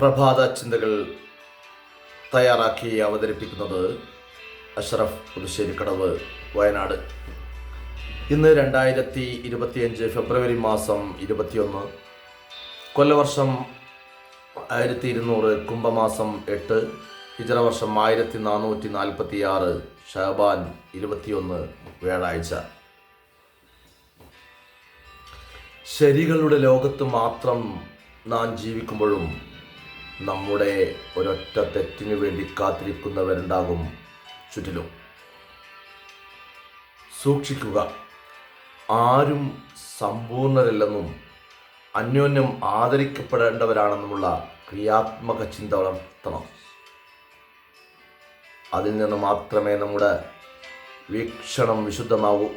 പ്രഭാത ചിന്തകൾ തയ്യാറാക്കി അവതരിപ്പിക്കുന്നത് അഷ്റഫ് പുതുശ്ശേരിക്കടവ് വയനാട്. ഇന്ന് രണ്ടായിരത്തി ഇരുപത്തിയഞ്ച് ഫെബ്രുവരി മാസം ഇരുപത്തിയൊന്ന് കൊല്ലവർഷം ആയിരത്തി ഇരുന്നൂറ് കുംഭമാസം എട്ട് ഹിജറ ആയിരത്തി നാനൂറ്റി നാൽപ്പത്തി ആറ് ഷാബാൻ ഇരുപത്തിയൊന്ന് വ്യാഴാഴ്ച. ശരികളുടെ ലോകത്ത് മാത്രം നാം ജീവിക്കുമ്പോഴും നമ്മുടെ ഒരൊറ്റ തെറ്റിനു വേണ്ടി കാത്തിരിക്കുന്നവരുണ്ടാകും ചുറ്റിലും. സൂക്ഷിക്കുക ആരും സമ്പൂർണരല്ലെന്നും അന്യോന്യം ആദരിക്കപ്പെടേണ്ടവരാണെന്നുമുള്ള ക്രിയാത്മക ചിന്ത വളർത്തണം. അതിൽ നിന്ന് മാത്രമേ നമ്മുടെ വീക്ഷണം വിശുദ്ധമാവൂ.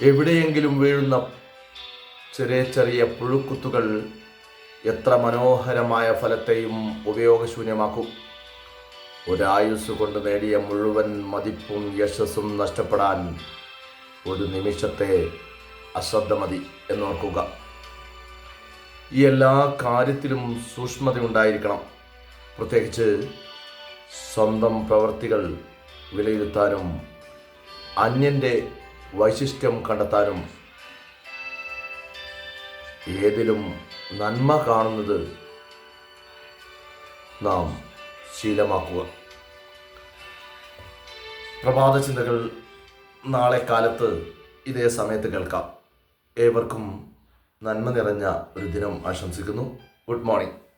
എവിടെയെങ്കിലും വീഴുന്ന ചെറിയ ചെറിയ പുഴുക്കുത്തുകൾ എത്ര മനോഹരമായ ഫലത്തെയും ഉപയോഗശൂന്യമാക്കും. ഒരായുസ് കൊണ്ട് നേടിയ മുഴുവൻ മതിപ്പും യശസ്സും നഷ്ടപ്പെടാൻ ഒരു നിമിഷത്തെ അശ്രദ്ധ മതി എന്നോർക്കുക. ഈ എല്ലാ കാര്യത്തിലും സൂക്ഷ്മത ഉണ്ടായിരിക്കണം പ്രത്യേകിച്ച് സ്വന്തം പ്രവൃത്തികൾ വിലയിരുത്താനും അന്യന്റെ വൈശിഷ്ട്യം കണ്ടെത്താനും. ഏതിലും നന്മ കാണുന്നത് നാം ശീലമാക്കുക. പ്രഭാത ചിന്തകൾ നാളെ കാലത്ത് ഇതേ സമയത്ത് കേൾക്കാം. ഏവർക്കും നന്മ നിറഞ്ഞ ഒരു ദിനം ആശംസിക്കുന്നു. Good morning.